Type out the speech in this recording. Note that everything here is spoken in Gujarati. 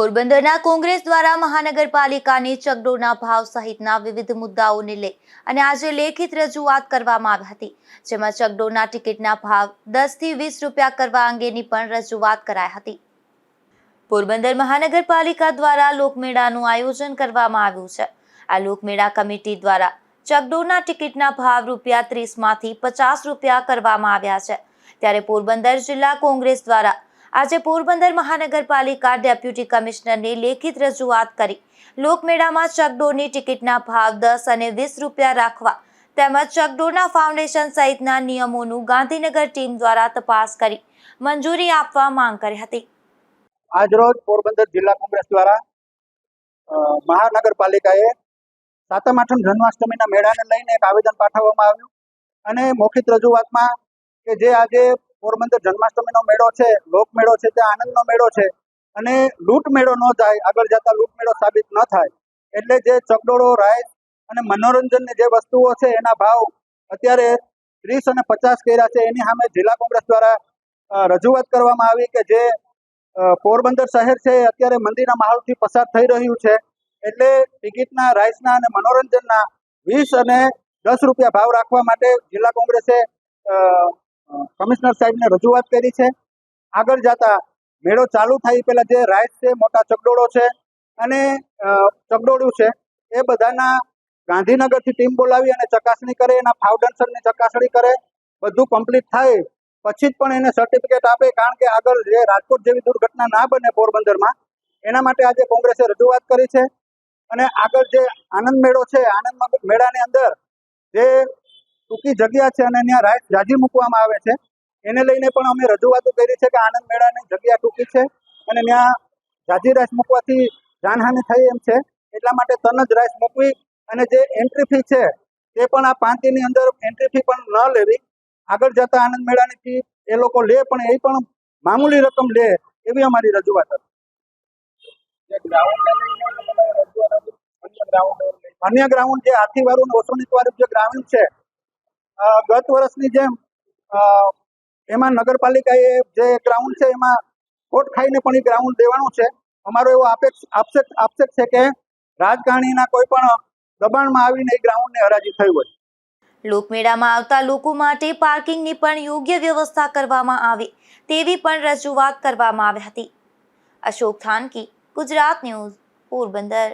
પોરબંદરના કોંગ્રેસ દ્વારા મહાનગરપાલિકાની ચગડોના ભાવ સહિતના વિવિધ મુદ્દાઓને લઈ અને આજે લેખિત રજૂઆત કરવામાં આવી હતી, જેમાં ચગડોના ટિકિટના ભાવ દસથી વીસ રૂપિયા કરવા અંગેની પણ રજૂઆત કરાઈ હતી. પોરબંદર મહાનગરપાલિકા દ્વારા લોકમેળાનું આયોજન કરવામાં આવ્યું છે. આ લોકમેળા કમિટી દ્વારા ચગડોના ટિકિટના ભાવ રૂપિયા ત્રીસમાંથી પચાસ રૂપિયા કરવામાં આવ્યા છે. ત્યારે પોરબંદર જિલ્લા કોંગ્રેસ દ્વારા આજે પોરબંદર મહાનગરપાલિકા ડેપ્યુટી કમિશનરની લેખિત રજૂઆત કરી. લોકમેળામાં ચકડોળની ટિકિટના ભાવ દસ અને વીસ રૂપિયા રાખવા તેમજ ચકડોળના ફાઉન્ડેશન સહિતના નિયમોનું ગાંધીનગર ટીમ દ્વારા તપાસ કરી, મંજૂરી આપવા માંગ કરી હતી. આજરોજ પોરબંદર જિલ્લા કોંગ્રેસ દ્વારા મહાનગરપાલિકાએ સાતમ, આઠમ જન્માષ્ટમીના મેળાને લઈને એક આવેદન પાઠવવામાં આવ્યું અને મૌખિક રજૂઆતમાં કે જે આજે પોરબંદર જન્માષ્ટમીનો મેળો છે લોકમેળો છે તે આનંદનો મેળો છે અને લૂંટ મેળો ન જાય, આગળ જતા લૂંટ મેળો સાબિત ન થાય. એટલે જે ચકડોળો રાઈડ અને મનોરંજનની જે વસ્તુઓ છે, એના ભાવ અત્યારે ત્રીસ અને પચાસ કર્યા છે. એની સામે જિલ્લા કોંગ્રેસ દ્વારા રજૂઆત કરવામાં આવી કે જે પોરબંદર શહેર છે, એ અત્યારે મંદીના માહોલથી પસાર થઈ રહ્યું છે. એટલે ટિકિટના, રાઈસના અને મનોરંજનના વીસ અને દસ રૂપિયા ભાવ રાખવા માટે જિલ્લા કોંગ્રેસે કમિશનર સાહેબને રજૂઆત કરી છે. આગળ જતા મેળો ચાલુ થાય પહેલા જે રાઇડ છે મોટા ચગડોળો છે અને અ, છે એ બધાના ગાંધીનગરથી ટીમ બોલાવી અને ચકાસણી કરે એના ફાઉન્ડેશનની ચકાસણી કરે બધું કમ્પ્લીટ થાય પછી જ પણ એને સર્ટિફિકેટ આપે કારણ કે આગળ જે રાજકોટ જેવી દુર્ઘટના ના બને પોરબંદરમાં એના માટે આજે કોંગ્રેસે રજૂઆત કરી છે. અને આગળ જે આનંદ મેળો છે આનંદ મેળાની અંદર જે ટૂંકી જગ્યા છે અને ત્યાં રાઇડ જાજી મૂકવામાં આવે છે એને લઈને પણ અમે રજૂઆતો કરી છે કે આનંદ મેળાની જગ્યા ટૂંકી છે અને ત્યાં જાજી રાઈસ મૂકવાથી જાનહાનિ થઈ એમ છે. એટલા માટે તન જ રાઈસ મૂકવી અને જે એન્ટ્રી ફી છે તે પણ આ પાંચની અંદર એન્ટ્રી ફી પણ ન લેવી. આગળ જતા આનંદ મેળાની ફી એ લોકો લે પણ એ પણ મામૂલી રકમ લે એવી અમારી રજૂઆત હતી. અન્ય ગ્રાઉન્ડ જે હાથીવાળું ને ઓસોનિક વાળું જે ગ્રાઉન્ડ છે ગત વર્ષની જેમ એમાં નગરપાલિકાએ જે ગ્રાઉન્ડ છે એમાં કોટ ખાઈને પણ એ ગ્રાઉન્ડ દેવાનું છે. અમારો એવો આક્ષેપ આક્ષેપ છે કે રાજકારણીના કોઈ પણ દબાણમાં આવીને એ ગ્રાઉન્ડને હરાજી થઈ હોય. લોકમેળામાં આવતા લોકો માટે પાર્કિંગની પણ યોગ્ય વ્યવસ્થા કરવામાં આવે તેવી પણ રજૂઆત કરવામાં આવી હતી. અશોક થાનકી, ગુજરાત ન્યૂઝ, પોરબંદર.